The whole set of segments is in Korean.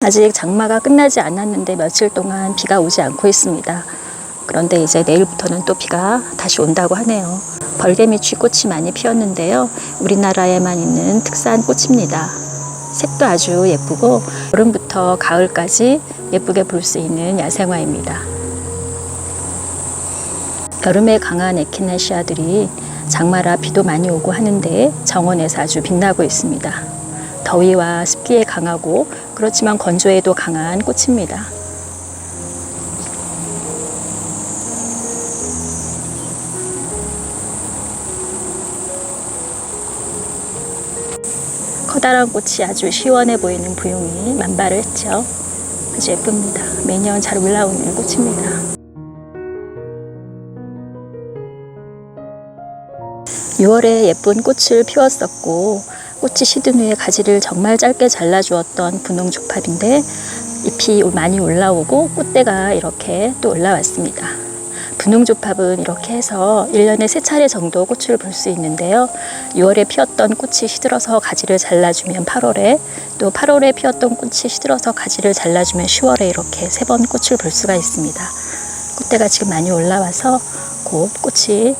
아직 장마가 끝나지 않았는데 며칠 동안 비가 오지 않고 있습니다. 그런데 이제 내일부터는 또 비가 다시 온다고 하네요. 벌개미취 꽃이 많이 피었는데요. 우리나라에만 있는 특산 꽃입니다. 색도 아주 예쁘고 여름부터 가을까지 예쁘게 볼 수 있는 야생화입니다. 여름에 강한 에키네시아들이 장마라 비도 많이 오고 하는데 정원에서 아주 빛나고 있습니다. 더위와 습기에 강하고 그렇지만 건조에도 강한 꽃입니다. 커다란 꽃이 아주 시원해 보이는 부용이 만발을 했죠. 아주 예쁩니다. 매년 잘 올라오는 꽃입니다. 6월에 예쁜 꽃을 피웠었고 꽃이 시든 후에 가지를 정말 짧게 잘라주었던 분홍 조팝인데 잎이 많이 올라오고 꽃대가 이렇게 또 올라왔습니다. 분홍 조팝은 이렇게 해서 1년에 세 차례 정도 꽃을 볼 수 있는데요. 6월에 피었던 꽃이 시들어서 가지를 잘라주면 8월에 또 8월에 피었던 꽃이 시들어서 가지를 잘라주면 10월에 이렇게 세 번 꽃을 볼 수가 있습니다. 꽃대가 지금 많이 올라와서 곧 꽃이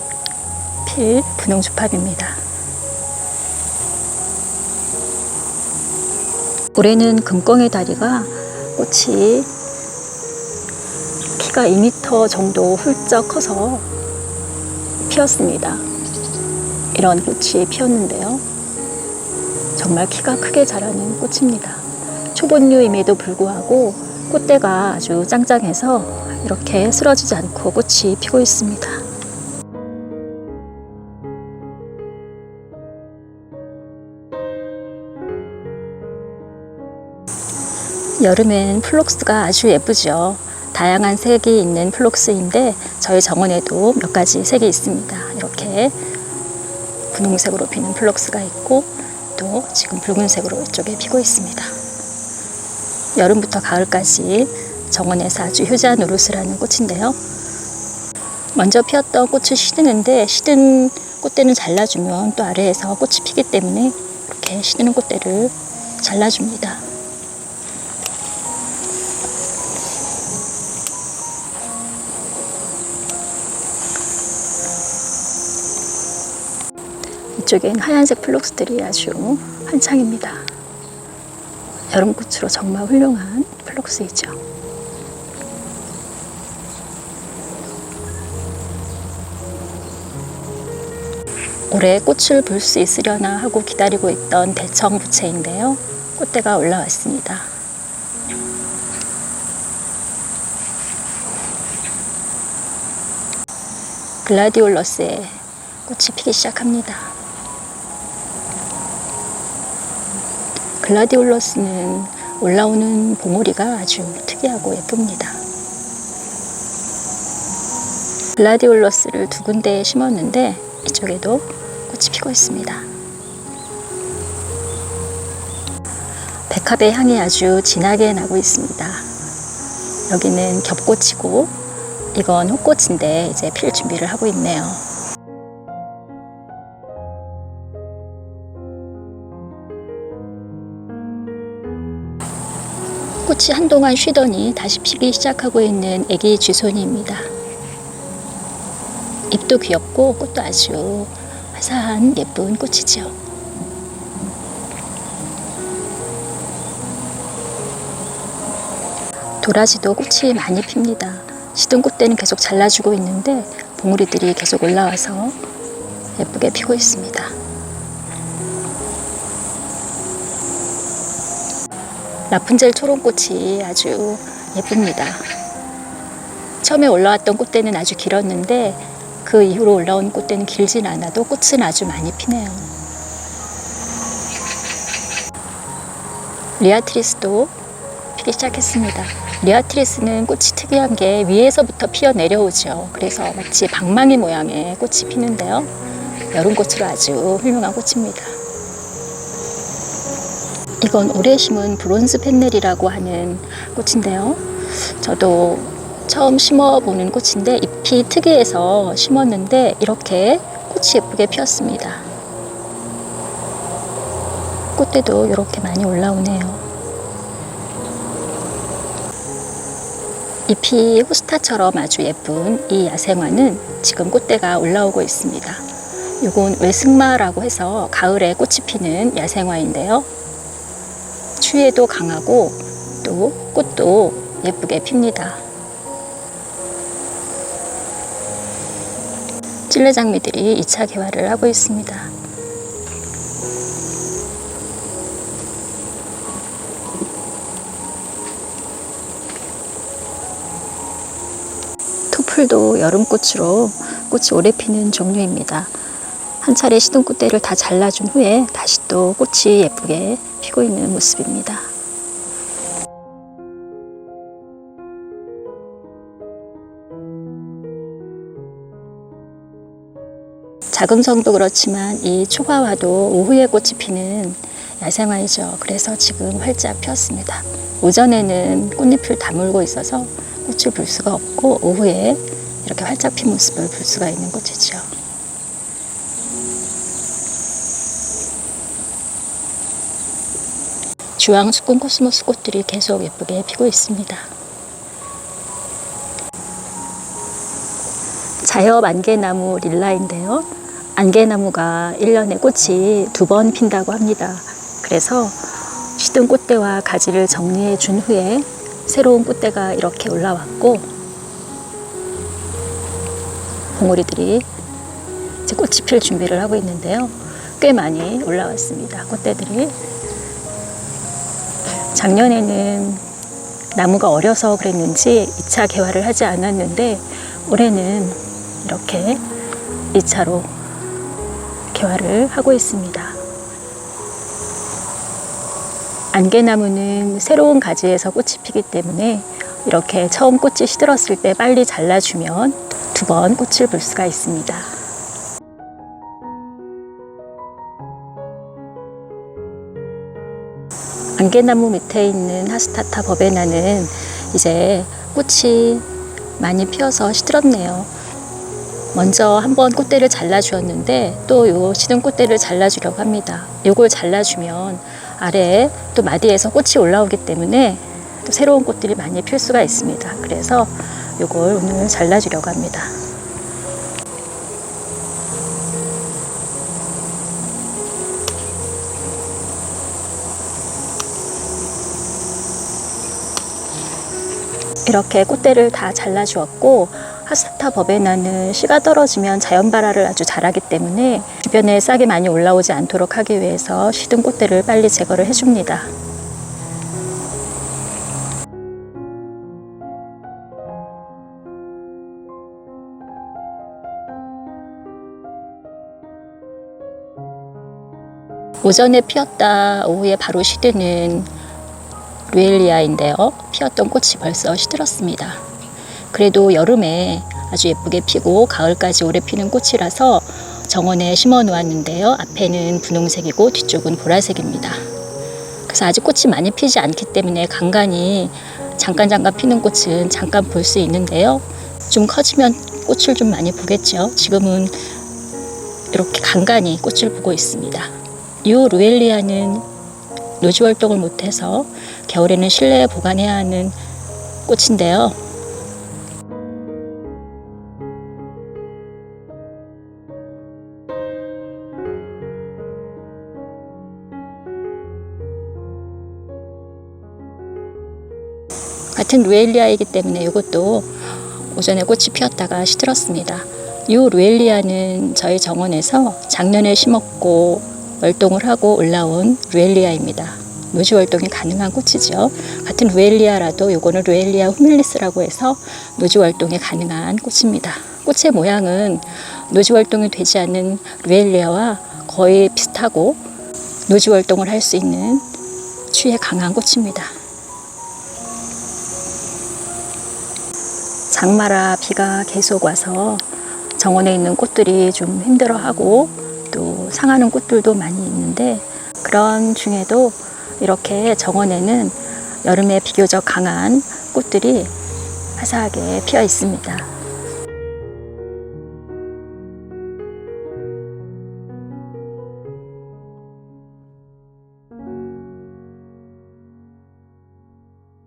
필 분홍주팝입니다. 올해는 금꽁의 다리가 꽃이 키가 2m 정도 훌쩍 커서 피었습니다. 이런 꽃이 피었는데요. 정말 키가 크게 자라는 꽃입니다. 초본류임에도 불구하고 꽃대가 아주 짱짱해서 이렇게 쓰러지지 않고 꽃이 피고 있습니다. 여름엔 플록스가 아주 예쁘죠. 다양한 색이 있는 플록스인데 저희 정원에도 몇 가지 색이 있습니다. 이렇게 분홍색으로 피는 플록스가 있고 또 지금 붉은색으로 이쪽에 피고 있습니다. 여름부터 가을까지 정원에서 아주 효자한 우루스라는 꽃인데요. 먼저 피었던 꽃을 시드는데 시든 꽃대는 잘라주면 또 아래에서 꽃이 피기 때문에 이렇게 시드는 꽃대를 잘라줍니다. 이쪽엔 하얀색 플록스들이 아주 한창입니다. 여름꽃으로 정말 훌륭한 플록스이죠. 올해 꽃을 볼 수 있으려나 하고 기다리고 있던 대청 부채인데요. 꽃대가 올라왔습니다. 글라디올러스에 꽃이 피기 시작합니다. 글라디올러스는 올라오는 봉오리가 아주 특이하고 예쁩니다. 글라디올러스를 두 군데에 심었는데 이쪽에도 꽃이 피고 있습니다. 백합의 향이 아주 진하게 나고 있습니다. 여기는 겹꽃이고 이건 호꽃인데 이제 필 준비를 하고 있네요. 꽃이 한동안 쉬더니 다시 피기 시작하고 있는 애기 쥐손이입니다. 잎도 귀엽고 꽃도 아주 화사한 예쁜 꽃이죠. 도라지도 꽃이 많이 핍니다. 시든 꽃대는 계속 잘라주고 있는데 봉우리들이 계속 올라와서 예쁘게 피고 있습니다. 라푼젤 초롱꽃이 아주 예쁩니다. 처음에 올라왔던 꽃대는 아주 길었는데 그 이후로 올라온 꽃대는 길진 않아도 꽃은 아주 많이 피네요. 리아트리스도 피기 시작했습니다. 리아트리스는 꽃이 특이한 게 위에서부터 피어 내려오죠. 그래서 마치 방망이 모양의 꽃이 피는데요. 여름꽃으로 아주 훌륭한 꽃입니다. 이건 올해 심은 브론즈 펜넬이라고 하는 꽃인데요. 저도 처음 심어보는 꽃인데 잎이 특이해서 심었는데 이렇게 꽃이 예쁘게 피었습니다. 꽃대도 이렇게 많이 올라오네요. 잎이 호스타처럼 아주 예쁜 이 야생화는 지금 꽃대가 올라오고 있습니다. 이건 외승마라고 해서 가을에 꽃이 피는 야생화인데요. 추위에도 강하고 또 꽃도 예쁘게 핍니다. 찔레장미들이 2차 개화를 하고 있습니다. 토플도 여름꽃으로 꽃이 오래 피는 종류입니다. 한 차례 시든 꽃대를 다 잘라준 후에 다시 또 꽃이 예쁘게 피고 있는 모습입니다. 자금성도 그렇지만 이 초가화도 오후에 꽃이 피는 야생화이죠. 그래서 지금 활짝 피었습니다. 오전에는 꽃잎을 다물고 있어서 꽃을 볼 수가 없고 오후에 이렇게 활짝 핀 모습을 볼 수가 있는 꽃이죠. 주황 수군 코스모스 꽃들이 계속 예쁘게 피고 있습니다. 자엽 안개나무 릴라인데요. 안개나무가 1년에 꽃이 두 번 핀다고 합니다. 그래서 시든 꽃대와 가지를 정리해 준 후에 새로운 꽃대가 이렇게 올라왔고 봉오리들이 이제 꽃이 필 준비를 하고 있는데요. 꽤 많이 올라왔습니다. 꽃대들이. 작년에는 나무가 어려서 그랬는지 2차 개화를 하지 않았는데 올해는 이렇게 2차로 개화를 하고 있습니다. 안개나무는 새로운 가지에서 꽃이 피기 때문에 이렇게 처음 꽃이 시들었을 때 빨리 잘라주면 두 번 꽃을 볼 수가 있습니다. 안개나무 밑에 있는 하스타타 버베나는 이제 꽃이 많이 피어서 시들었네요. 먼저 한번 꽃대를 잘라주었는데 또 요 시든 꽃대를 잘라주려고 합니다. 요걸 잘라주면 아래에 또 마디에서 꽃이 올라오기 때문에 또 새로운 꽃들이 많이 필 수가 있습니다. 그래서 요걸 오늘 잘라주려고 합니다. 이렇게 꽃대를 다 잘라주었고 하스타 버베나는 씨가 떨어지면 자연 발화를 아주 잘하기 때문에 주변에 싹이 많이 올라오지 않도록 하기 위해서 시든 꽃대를 빨리 제거를 해줍니다. 오전에 피었다 오후에 바로 시드는 루엘리아인데요. 피었던 꽃이 벌써 시들었습니다. 그래도 여름에 아주 예쁘게 피고 가을까지 오래 피는 꽃이라서 정원에 심어 놓았는데요. 앞에는 분홍색이고 뒤쪽은 보라색입니다. 그래서 아직 꽃이 많이 피지 않기 때문에 간간히 잠깐 잠깐 피는 꽃은 잠깐 볼 수 있는데요. 좀 커지면 꽃을 좀 많이 보겠죠. 지금은 이렇게 간간히 꽃을 보고 있습니다. 이 루엘리아는 노지 활동을 못해서 겨울에는 실내에 보관해야 하는 꽃인데요. 같은 루엘리아이기 때문에 이것도 오전에 꽃이 피었다가 시들었습니다. 이 루엘리아는 저희 정원에서 작년에 심었고 월동을 하고 올라온 루엘리아입니다. 노지 월동이 가능한 꽃이죠. 같은 루엘리아라도 요거는 루엘리아 후밀리스라고 해서 노지 월동이 가능한 꽃입니다. 꽃의 모양은 노지 월동이 되지 않는 루엘리아와 거의 비슷하고 노지 월동을 할 수 있는 추위에 강한 꽃입니다. 장마라 비가 계속 와서 정원에 있는 꽃들이 좀 힘들어하고 또 상하는 꽃들도 많이 있는데 그런 중에도 이렇게 정원에는 여름에 비교적 강한 꽃들이 화사하게 피어 있습니다.